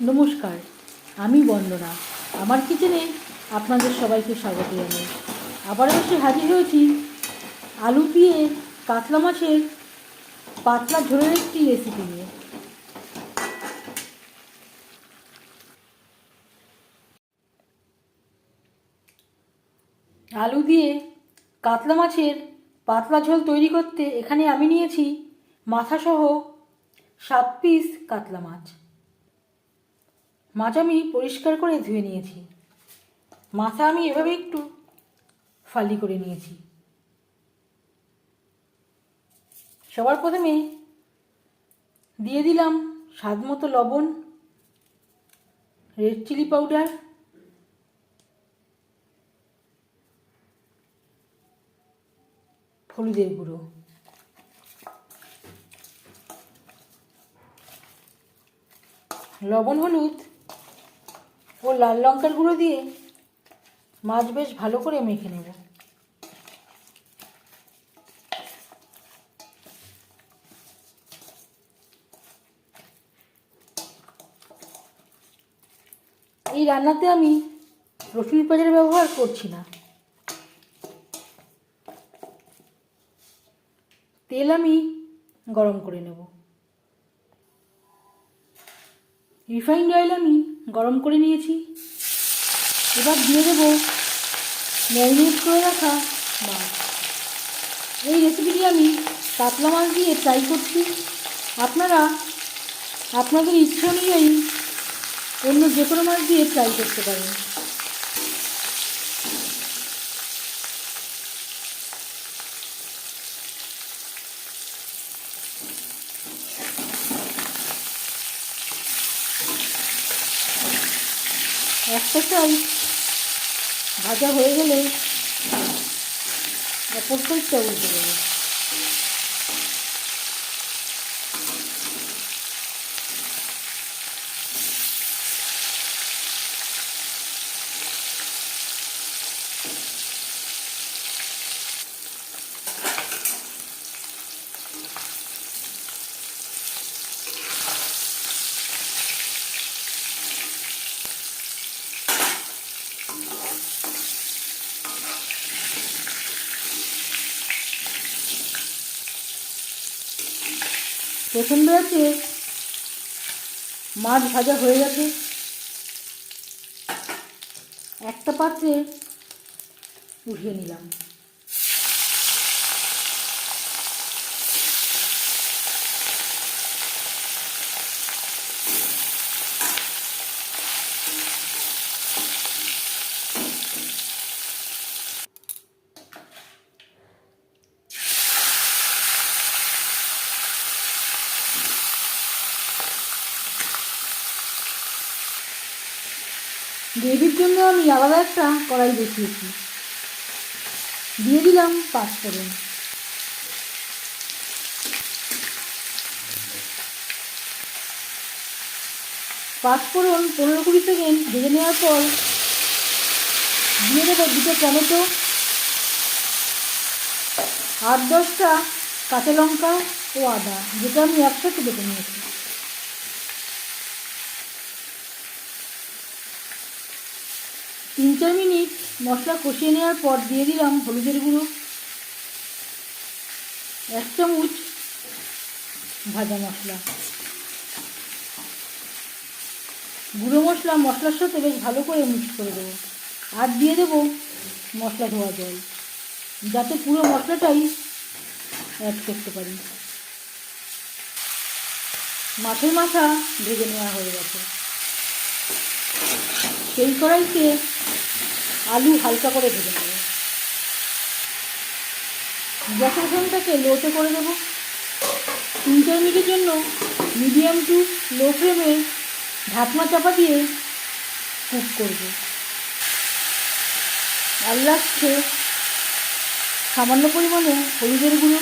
নমস্কার, আমি বন্দনা। আমার কিচেনে আপনাদের সবাইকে স্বাগত জানাই। আবার এসে হাজির হয়েছি আলু দিয়ে কাতলা মাছের পাতলা ঝোলের একটি রেসিপি নিয়ে। আলু দিয়ে কাতলা মাছের পাতলা ঝোল তৈরি করতে এখানে আমি নিয়েছি মাথাসহ সাত পিস কাতলা মাছ। মাছ আমি পরিষ্কার করে ধুয়ে নিয়েছি। মাথা আমি এভাবে একটু ফালি করে নিয়েছি। সবার প্রথমে দিয়ে দিলাম স্বাদ মতো লবণ, রেড চিলি পাউডার, হলুদের গুঁড়ো। লবণ হলুদ ও লাল লঙ্কার গুঁড়ো দিয়ে মাছ বেশ ভালো করে মেখে নেব। এই রান্নাতে আমি রসুন পেঁয়াজের ব্যবহার করছি না। তেল আমি গরম করে নেব। রিফাইন্ড অয়েল আমি গরম করে নিয়েছি। এবার দিয়ে দেব ম্যারিনেট করে রাখা মাছ। এই রেসিপিটি আমি কাতলা মাছ দিয়ে ট্রাই করছি। আপনারা, আপনাদের ইচ্ছা অনুযায়ী অন্য যে কোনো মাছ দিয়ে ট্রাই করতে পারেন। একটা সাইড ভাজা হয়ে গেলে অপর চাউল উল্টে প্রথম ব্যাচে মাছ ভাজা হয়ে গেছে। একটা পাত্রে উঠিয়ে নিলাম। গ্রেভির জন্য আমি আলাদা একটা কড়াই বসিয়েছি দিয়ে দিলাম পাঁচফোড়ন পাঁচফোড়ন পনেরো কুড়ি সেকেন্ড ভেজে নেওয়ার পর দিয়ে দেবো দুটো টমেটো, আট দশটা কাঁচা লঙ্কা ও আদা, যেটা আমি একসাথে বেটে নিয়েছি। তিন চার মিনিট মশলা কষিয়ে নেওয়ার পর দিয়ে দিলাম হলুদের গুঁড়ো, এক চামচ ভাজা মশলা। গুঁড়ো মশলা মশলার সাথে বেশ ভালো করে মিক্স করে দেবো। আর দিয়ে দেবো মশলা ধোয়া জল, যাতে পুরো মশলাটাই অ্যাড করতে পারি। মাছের মাথা ভেজে নেওয়া হয়ে গেছে। সেই কড়াইতে আলু হালকা করে ভেজে নেব। গ্যাসের লোতে করে দেবো। তিন চার মিনিটের জন্য মিডিয়াম টু লো ফ্লেমে ঢাকনা চাপা দিয়ে কুক করব। আর লাগছে সামান্য পরিমাণে হলুদের গুঁড়ো,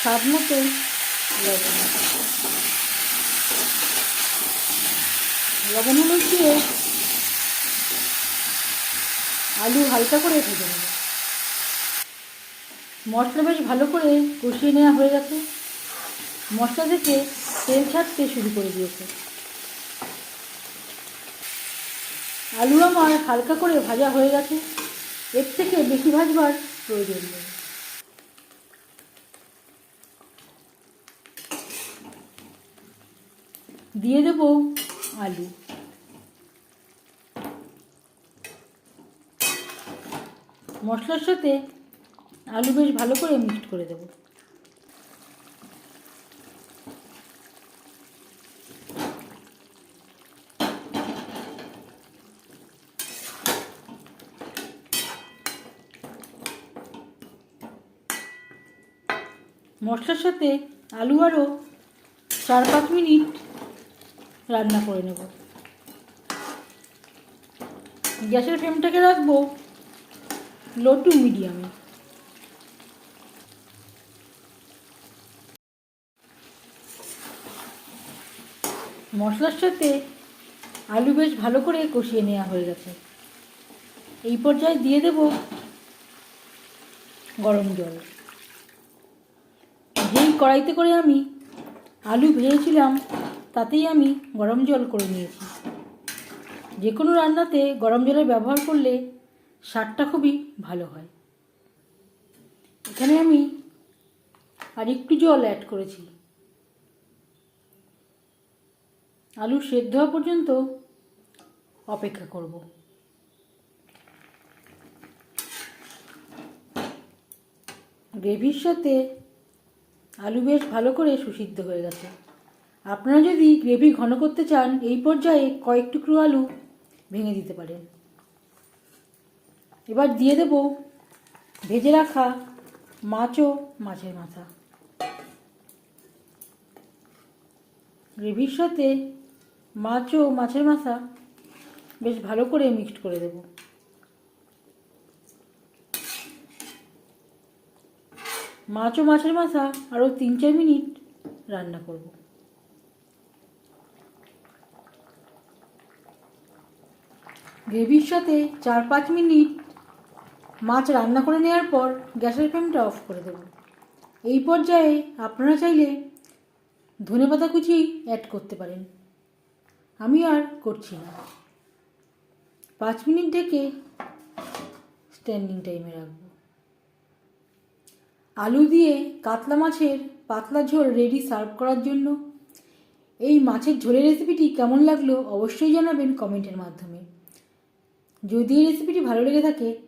স্বাদ মতো লবণ। লবণ হলুদ দিয়ে আলু হালকা করে ভেজে নেব। মশলা বেশ ভালো করে কষিয়ে নেওয়া হয়ে গেছে। মশলা থেকে তেল ছাড়তে শুরু করে দিয়েছে। আলু আমার হালকা করে ভাজা হয়ে গেছে। এর থেকে বেশি ভাজবার প্রয়োজন নেই। দিয়ে দেব আলু। মশলার সাথে আলু বেশ ভালো করে মিক্সড করে দেব। মশলার সাথে আলু আরও চার পাঁচ মিনিট রান্না করে নেব। গ্যাসের ফ্লেমটাকে রাখব। লো টু মিডিয়ামে। মশলার সাথে আলু বেশ ভালো করে কষিয়ে নেওয়া হয়ে গেছে। এই পর্যায়ে দিয়ে দেব গরম জল। যেই কড়াইতে করে আমি আলু ভেজেছিলাম, তাতেই আমি গরম জল করে নিয়েছি। যে কোনো রান্নাতে গরম জলের ব্যবহার করলে স্বাদটা খুবই ভালো হয়। এখানে আমি আর একটু জল অ্যাড করেছি। আলু সেদ্ধ হওয়া পর্যন্ত অপেক্ষা করব। গ্রেভির সাথে আলু বেশ ভালো করে সুসিদ্ধ হয়ে গেছে। আপনারা যদি গ্রেভি ঘন করতে চান, এই পর্যায়ে কয়েক টুকরো আলু ভেঙে দিতে পারেন। এবার দিয়ে দেব ভেজে রাখা মাছও মাছের মাথা। গ্রেভির সাথে মাছ ও মাছের মাথা বেশ ভালো করে মিক্সড করে দেব। মাছ ও মাছের মাথা আরও তিন চার মিনিট রান্না করব। গ্রেভির সাথে চার পাঁচ মিনিট মাছ রান্না করে নেওয়ার পর গ্যাসের ফ্লেমটা অফ করে দেব। এই পর্যায়ে আপনারা চাইলে ধনেপাতা কুচি অ্যাড করতে পারেন। আমি আর করছি না। পাঁচ মিনিট থেকে স্ট্যান্ডিং টাইমে রাখব। আলু দিয়ে কাতলা মাছের পাতলা ঝোল রেডি সার্ভ করার জন্য। এই মাছের ঝোলের রেসিপিটি কেমন লাগল অবশ্যই জানাবেন কমেন্টের মাধ্যমে। যদি এই রেসিপিটি ভালো লেগে থাকে